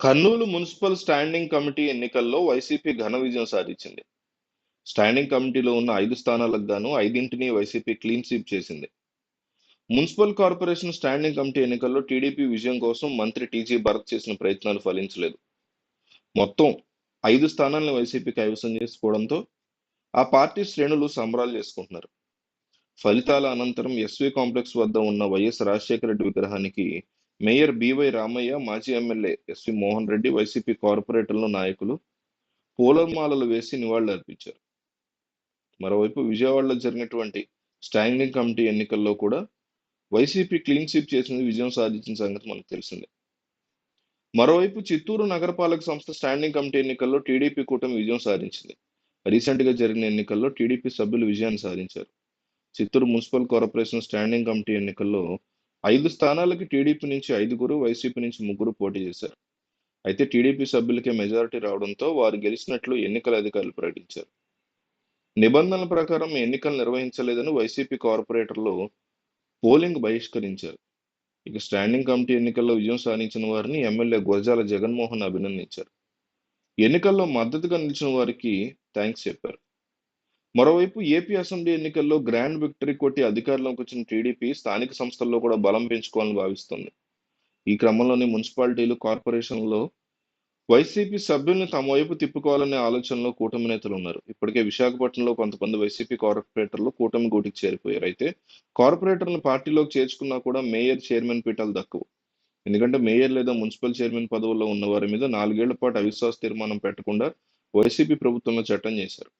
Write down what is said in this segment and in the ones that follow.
Kurnool municipal standing committee ఎన్నికల్లో YCP ఘన విజయం సాధించింది. స్టాండింగ్ కమిటీలో ఉన్న ఐదు స్థానాలకు గాను ఐదింటిని వైసీపీ క్లీన్ స్వీప్ చేసింది. మున్సిపల్ కార్పొరేషన్ స్టాండింగ్ కమిటీ ఎన్నికల్లో టీడీపీ విజయం కోసం మంత్రి టీజీ భరత్ చేసిన ప్రయత్నాలు ఫలించలేదు. మొత్తం ఐదు స్థానాలను వైసీపీ కైవసం చేసుకోవడంతో ఆ పార్టీ శ్రేణులు సంబరాలు చేసుకుంటున్నారు. ఫలితాల అనంతరం ఎస్వి కాంప్లెక్స్ వద్ద ఉన్న వైఎస్ రాజశేఖర రెడ్డి విగ్రహానికి మేయర్ బివై రామయ్య మాజీ MLA SV Mohan Reddy YCP కార్పొరేటర్ల నాయకులు పూలమాలలు వేసి నివాళులర్పించారు. మరోవైపు విజయవాడలో జరిగినటువంటి స్టాండింగ్ కమిటీ ఎన్నికల్లో కూడా వైసీపీ క్లీన్ స్వీప్ చేసింది విజయం సాధించిన సంగతి మనకు తెలిసిందే. మరోవైపు చిత్తూరు నగరపాలక సంస్థ స్టాండింగ్ కమిటీ ఎన్నికల్లో టీడీపీ కూటమి విజయం సాధించింది. రీసెంట్గా జరిగిన ఎన్నికల్లో టీడీపీ సభ్యులు విజయాన్ని సాధించారు. Chittoor municipal corporation standing committee ఎన్నికల్లో ఐదు స్థానాలకి టీడీపీ నుంచి ఐదుగురు వైసీపీ నుంచి ముగ్గురు పోటీ చేశారు. అయితే టీడీపీ సభ్యులకే మెజారిటీ రావడంతో వారు గెలిచినట్లు ఎన్నికల అధికారులు ప్రకటించారు. నిబంధనల ప్రకారం ఎన్నికలు నిర్వహించలేదని వైసీపీ కార్పొరేటర్లు పోలింగ్ బహిష్కరించారు. ఇక స్టాండింగ్ కమిటీ ఎన్నికల్లో విజయం సాధించిన వారిని ఎమ్మెల్యే గురజాల జగన్మోహన్ అభినందించారు. ఎన్నికల్లో మద్దతుగా నిలిచిన వారికి థ్యాంక్స్ చెప్పారు. మరోవైపు ఏపీ అసెంబ్లీ ఎన్నికల్లో గ్రాండ్ విక్టరీ కొట్టి అధికారంలోకి వచ్చిన టీడీపీ స్థానిక సంస్థల్లో కూడా బలం పెంచుకోవాలని భావిస్తుంది. ఈ క్రమంలోనే మున్సిపాలిటీలు కార్పొరేషన్లో వైసీపీ సభ్యుల్ని తమ వైపు తిప్పుకోవాలనే ఆలోచనలో కూటమి నేతలు ఉన్నారు. ఇప్పటికే విశాఖపట్నంలో కొంతమంది వైసీపీ కార్పొరేటర్లు కూటమి గూటికి చేరిపోయారు. అయితే కార్పొరేటర్లను పార్టీలోకి చేర్చుకున్నా కూడా మేయర్ చైర్మన్ పీఠాలు తక్కువ ఎందుకంటే మేయర్ లేదా మున్సిపల్ చైర్మన్ పదవుల్లో ఉన్న వారి మీద నాలుగేళ్ళ పాటు అవిశ్వాస తీర్మానం పెట్టకుండా వైసీపీ ప్రభుత్వంలో చట్టం చేశారు.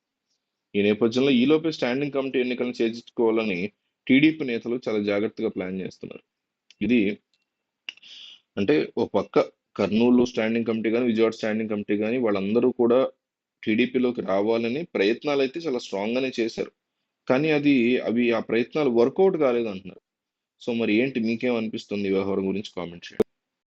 ఈ నేపథ్యంలో ఈలోపే స్టాండింగ్ కమిటీ ఎన్నికలను చేర్చుకోవాలని టీడీపీ నేతలు చాలా జాగ్రత్తగా ప్లాన్ చేస్తున్నారు. ఇది అంటే ఓ పక్క కర్నూలు స్టాండింగ్ కమిటీ కానీ విజయవాడ స్టాండింగ్ కమిటీ కానీ వాళ్ళందరూ కూడా టీడీపీలోకి రావాలని ప్రయత్నాలు అయితే చాలా స్ట్రాంగ్గానే చేశారు. కానీ అది అవి ఆ ప్రయత్నాలు వర్కౌట్ కాలేదు అంటున్నారు. సో మరి ఏంటి మీకేమనిపిస్తుంది ఈ వ్యవహారం గురించి? కామెంట్ చేయండి.